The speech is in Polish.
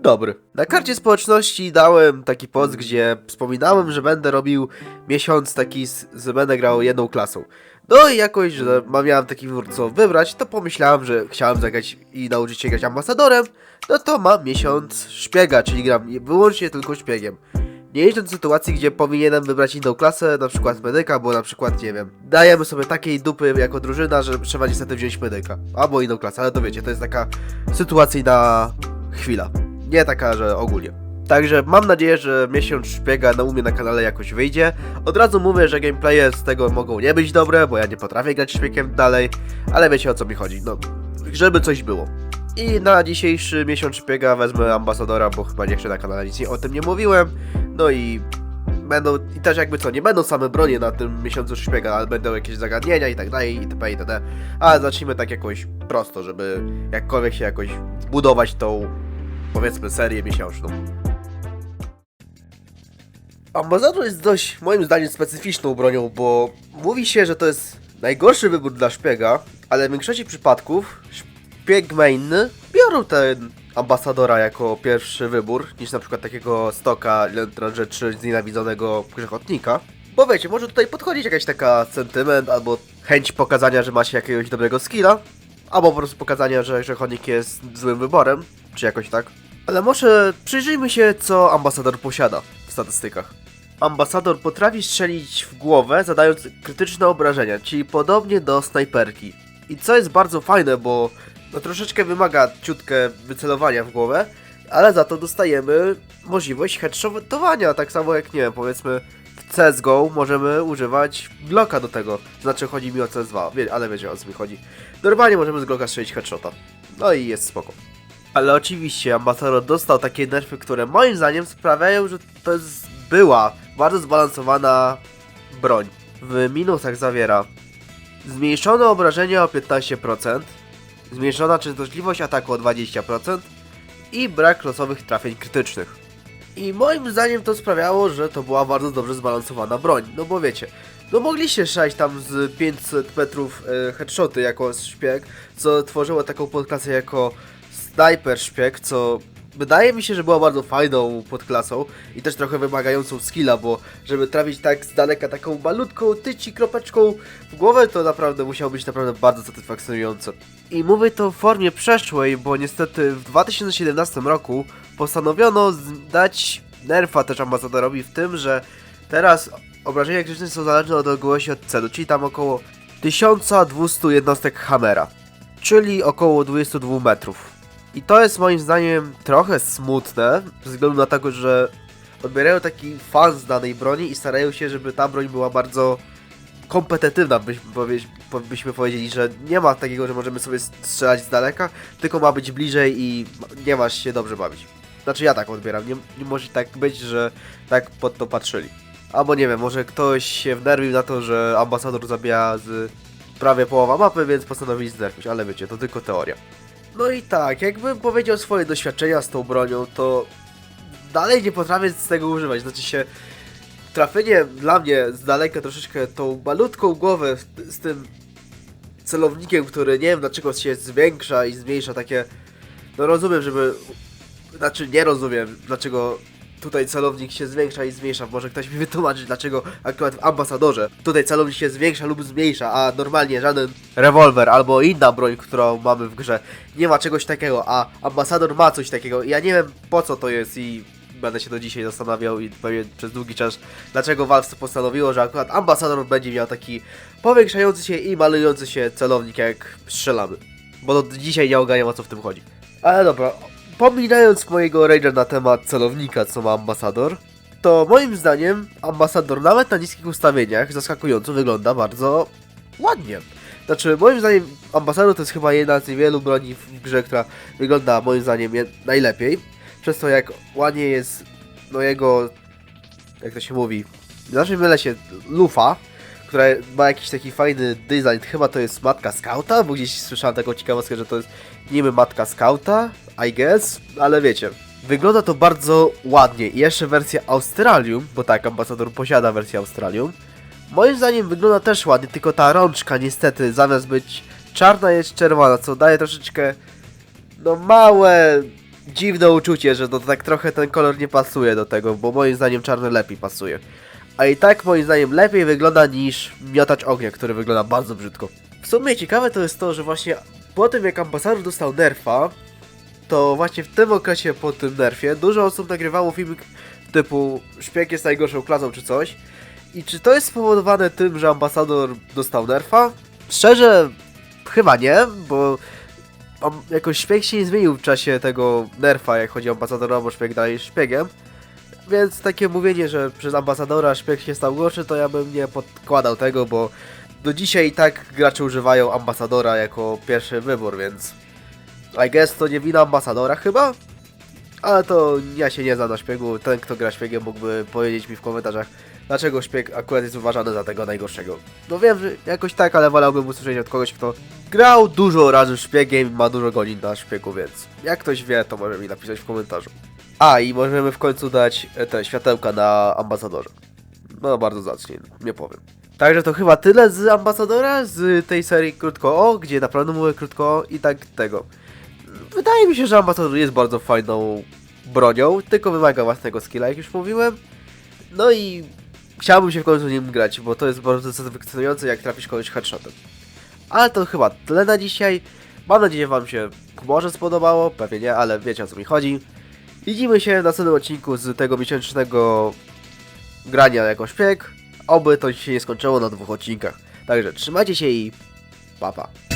dobry. Na karcie społeczności dałem taki post, gdzie wspominałem, że będę robił miesiąc taki, że będę grał jedną klasą. No i jakoś, że miałem taki wybór co wybrać, to pomyślałem, że chciałem zagrać i nauczyć się grać ambasadorem, no to mam miesiąc szpiega, czyli gram wyłącznie tylko szpiegiem. Nie licząc sytuacji, gdzie powinienem wybrać inną klasę, na przykład medyka, bo na przykład, nie wiem, dajemy sobie takiej dupy jako drużyna, że trzeba niestety wziąć medyka. Albo inną klasę, ale to wiecie, to jest taka sytuacyjna chwila. Nie taka, że ogólnie. Także mam nadzieję, że miesiąc szpiega na umie na kanale jakoś wyjdzie. Od razu mówię, że gameplaye z tego mogą nie być dobre, bo ja nie potrafię grać szpiegiem dalej, ale wiecie o co mi chodzi, no, żeby coś było. I na dzisiejszy miesiąc szpiega wezmę ambasadora, bo chyba jeszcze na kanale nic nie- o tym nie mówiłem. No i będą, i też jakby co, nie będą same bronie na tym miesiącu szpiega, ale będą jakieś zagadnienia i tak dalej, itp. itd. Ale zacznijmy tak jakoś prosto, żeby jakkolwiek się jakoś budować tą, powiedzmy, serię miesięczną. Ambasador jest dość, moim zdaniem, specyficzną bronią, bo mówi się, że to jest najgorszy wybór dla szpiega, ale w większości przypadków szpieg mainny biorą ten ambasadora jako pierwszy wybór, niż na przykład takiego stoka Lentrage czy znienawidzonego grzechotnika. Bo wiecie, może tutaj podchodzić jakaś taka sentyment, albo chęć pokazania, że ma się jakiegoś dobrego skilla, albo po prostu pokazania, że grzechotnik jest złym wyborem, czy jakoś tak. Ale może przyjrzyjmy się, co ambasador posiada w statystykach. Ambasador potrafi strzelić w głowę, zadając krytyczne obrażenia, czyli podobnie do snajperki. I co jest bardzo fajne, bo no troszeczkę wymaga ciutkę wycelowania w głowę, ale za to dostajemy możliwość headshotowania, tak samo jak, nie wiem, powiedzmy w CSGO możemy używać Glocka do tego. Znaczy chodzi mi o CS2, wie, ale wiecie o co mi chodzi. Normalnie możemy z Glocka strzelić headshota. No i jest spoko. Ale oczywiście ambasador dostał takie nerfy, które moim zdaniem sprawiają, że to jest była bardzo zbalansowana broń. W minusach zawiera zmniejszone obrażenia o 15%, zmniejszona częstotliwość ataku o 20% i brak losowych trafień krytycznych. I moim zdaniem to sprawiało, że to była bardzo dobrze zbalansowana broń. No bo wiecie, no mogliście strzelać tam z 500 metrów e, headshoty jako szpieg, co tworzyło taką podklasę jako sniper szpieg, co wydaje mi się, że była bardzo fajną podklasą i też trochę wymagającą skilla, bo żeby trafić tak z daleka taką malutką tyci kropeczką w głowę, to naprawdę musiało być naprawdę bardzo satysfakcjonujące. I mówię to w formie przeszłej, bo niestety w 2017 roku postanowiono dać nerfa też ambasadorowi w tym, że teraz obrażenia krytyczne są zależne od odległości od celu, czyli tam około 1200 jednostek Hammera, czyli około 22 metrów. I to jest moim zdaniem trochę smutne, ze względu na to, że odbierają taki fan z danej broni i starają się, żeby ta broń była bardzo kompetytywna, byśmy, powie, po- byśmy powiedzieli, że nie ma takiego, że możemy sobie strzelać z daleka, tylko ma być bliżej i nie masz się dobrze bawić. Znaczy ja tak odbieram, nie, nie może tak być, że tak pod to patrzyli. Albo nie wiem, może ktoś się wnerwił na to, że ambasador zabija z prawie połowa mapy, więc postanowili znerfić, ale wiecie, to tylko teoria. No i tak, jakbym powiedział swoje doświadczenia z tą bronią, to dalej nie potrafię z tego używać. Znaczy się, trafienie dla mnie z daleka troszeczkę tą malutką głowę z, tym celownikiem, który nie wiem dlaczego się zwiększa i zmniejsza takie. No rozumiem, żeby. Znaczy nie rozumiem, dlaczego tutaj celownik się zwiększa i zmniejsza. Może ktoś mi wytłumaczy, dlaczego akurat w ambasadorze tutaj celownik się zwiększa lub zmniejsza, a normalnie żaden rewolwer albo inna broń, którą mamy w grze, nie ma czegoś takiego, a ambasador ma coś takiego. Ja nie wiem po co to jest i będę się do dzisiaj zastanawiał i pewnie przez długi czas, dlaczego Valve postanowiło, że akurat ambasador będzie miał taki powiększający się i malujący się celownik jak strzelamy. Bo do dzisiaj nie ogarniam o co w tym chodzi. Ale dobra, pominając mojego rage'a na temat celownika, co ma ambasador, to moim zdaniem ambasador nawet na niskich ustawieniach zaskakująco wygląda bardzo ładnie. Znaczy, moim zdaniem ambasador to jest chyba jedna z niewielu broni w grze, która wygląda moim zdaniem najlepiej. Przez to jak ładnie jest no jego, jak to się mówi, zawsze mylę się, lufa, która ma jakiś taki fajny design, chyba to jest matka skauta, bo gdzieś słyszałem taką ciekawostkę, że to jest niby matka skauta, I guess, ale wiecie. Wygląda to bardzo ładnie i jeszcze wersja Australium, bo tak, ambasador posiada wersję Australium. Moim zdaniem wygląda też ładnie, tylko ta rączka niestety zamiast być czarna jest czerwona, co daje troszeczkę no małe dziwne uczucie, że to tak trochę ten kolor nie pasuje do tego, bo moim zdaniem czarny lepiej pasuje. A i tak moim zdaniem lepiej wygląda niż miotacz ognia, który wygląda bardzo brzydko. W sumie ciekawe to jest to, że właśnie po tym jak ambasador dostał nerfa, to właśnie w tym okresie po tym nerfie dużo osób nagrywało filmik typu szpieg jest najgorszą klasą czy coś. I czy to jest spowodowane tym, że ambasador dostał nerfa? Szczerze, chyba nie, bo jakoś szpieg się nie zmienił w czasie tego nerfa, jak chodzi o ambasadora, bo szpieg dalej jest szpiegiem. Więc takie mówienie, że przez ambasadora szpieg się stał gorszy, to ja bym nie podkładał tego, bo do dzisiaj i tak gracze używają ambasadora jako pierwszy wybór, więc I guess to nie wina ambasadora chyba? Ale to ja się nie znam na szpiegu. Ten, kto gra szpiegiem, mógłby powiedzieć mi w komentarzach, dlaczego szpieg akurat jest uważany za tego najgorszego. No wiem, że jakoś tak, ale wolałbym usłyszeć od kogoś, kto grał dużo razy szpiegiem i ma dużo godzin na szpiegu, więc jak ktoś wie, to może mi napisać w komentarzu. A, i możemy w końcu dać e, te światełka na ambasadorze. No, bardzo zacnie, nie powiem. Także to chyba tyle z ambasadora, z tej serii krótko o, gdzie naprawdę mówię krótko i tak tego. Wydaje mi się, że ambasador jest bardzo fajną bronią, tylko wymaga własnego skilla, jak już mówiłem. No i chciałbym się w końcu nim grać, bo to jest bardzo satysfakcjonujące, jak trafisz kogoś headshotem. Ale to chyba tyle na dzisiaj. Mam nadzieję, Wam się może spodobało, pewnie nie, ale wiecie o co mi chodzi. Widzimy się w następnym odcinku z tego miesięcznego grania jako szpieg. Oby to się nie skończyło na dwóch odcinkach. Także trzymajcie się i papa. Pa.